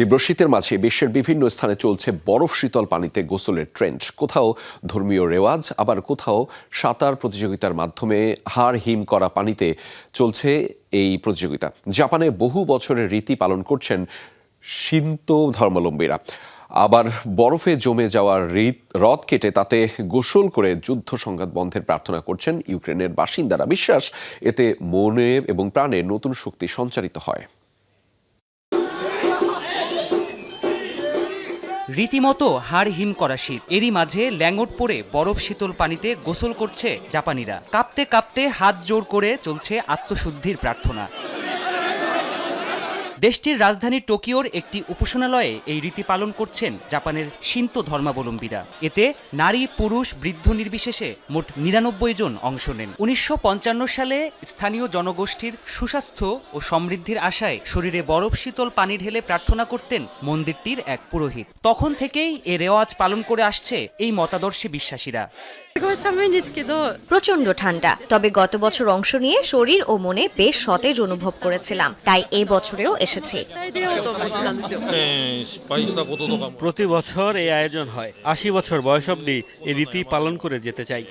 তীব্র শীতের মাঝে বিশ্বের বিভিন্ন স্থানে চলছে বরফ শীতল পানিতে গোসলের ট্রেন্ড। কোথাও ধর্মীয় রেওয়াজ, আবার কোথাও সাঁতার প্রতিযোগিতার মাধ্যমে হাড় হিম করা পানিতে চলছে এই প্রতিযোগিতা। জাপানে বহু বছরের রীতি পালন করছেন শিন্ত ধর্মাবলম্বীরা। আবার বরফে জমে যাওয়ার হ্রদ কেটে তাতে গোসল করে যুদ্ধ সংঘাত বন্ধের প্রার্থনা করছেন ইউক্রেনের বাসিন্দারা। বিশ্বাস, এতে মনে এবং প্রাণে নতুন শক্তি সঞ্চারিত হয়। রীতিমতো হাড় হিম করা শীত। এরই মাঝে ল্যাঙ্গট পরে বরফ শীতল পানিতে গোসল করছে জাপানিরা। কাঁপতে কাঁপতে হাত জোর করে চলছে আত্মশুদ্ধির প্রার্থনা। দেশটির রাজধানী টোকিওর একটি উপাসনালয়ে এই রীতি পালন করছেন জাপানের সিন্ত ধর্মাবলম্বীরা। এতে নারী, পুরুষ, বৃদ্ধ নির্বিশেষে মোট নিরানব্বই জন অংশ নেন। উনিশশো পঞ্চান্ন সালে স্থানীয় জনগোষ্ঠীর সুস্বাস্থ্য ও সমৃদ্ধির আশায় শরীরে বরফ শীতল পানি ঢেলে প্রার্থনা করতেন মন্দিরটির এক পুরোহিত। তখন থেকেই এ রেওয়াজ পালন করে আসছে এই মতাদর্শে বিশ্বাসীরা। প্রচণ্ড ঠান্ডা, তবে গত বছর অংশ নিয়ে শরীর ও মনে বেশ সতেজ অনুভব করেছিলাম। তাই এ বছরেও এসেছি। প্রতি বছর এই আয়োজন হয়। আশি বছর বয়স অবধি এই রীতি পালন করে যেতে চাই।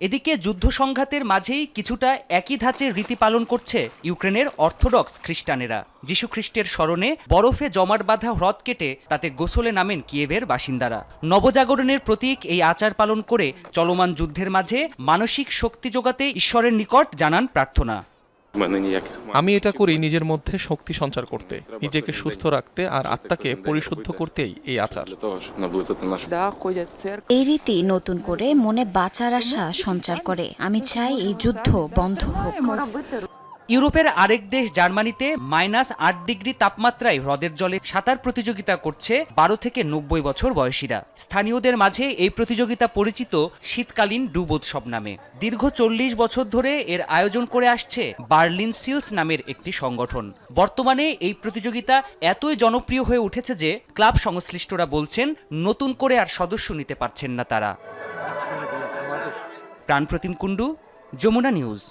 এদিকে যুদ্ধ সংঘাতের মাঝেই কিছুটা একই ধাঁচের রীতি পালন করছে ইউক্রেনের অর্থোডক্স খ্রিস্টানেরা। যিশু খ্রিস্টের স্মরণে বরফে জমাট বাঁধা হ্রদ কেটে তাতে গোসলে নামেন কিয়েভের বাসিন্দারা। নবজাগরণের প্রতীক এই আচার পালন করে চলমান যুদ্ধের মাঝে মানসিক শক্তি জোগাতে ঈশ্বরের নিকট জানান প্রার্থনা। আমি এটা করি নিজের মধ্যে শক্তি সঞ্চার করতে নিজেকে সুস্থ রাখতে আর আত্মাকে পরিশুদ্ধ করতেই এই আচার। এই রীতি নতুন করে মনে বাঁচার আশা সঞ্চার করে। আমি চাই এই যুদ্ধ বন্ধ হোক। ইউরোপের আরেক দেশ জার্মানিতে মাইনাস আট ডিগ্রি তাপমাত্রায় হ্রদের জলে সাঁতার প্রতিযোগিতা করছে বারো থেকে নব্বই বছর বয়সীরা। স্থানীয়দের মাঝে এই প্রতিযোগিতা পরিচিত শীতকালীন ডুবোৎসব নামে। দীর্ঘ চল্লিশ বছর ধরে এর আয়োজন করে আসছে বার্লিন সিলস নামের একটি সংগঠন। বর্তমানে এই প্রতিযোগিতা এতই জনপ্রিয় হয়ে উঠেছে যে ক্লাব সংশ্লিষ্টরা বলছেন, নতুন করে আর সদস্য নিতে পারছেন না তারা। প্রাণপ্রতিম কুণ্ডু, যমুনা নিউজ।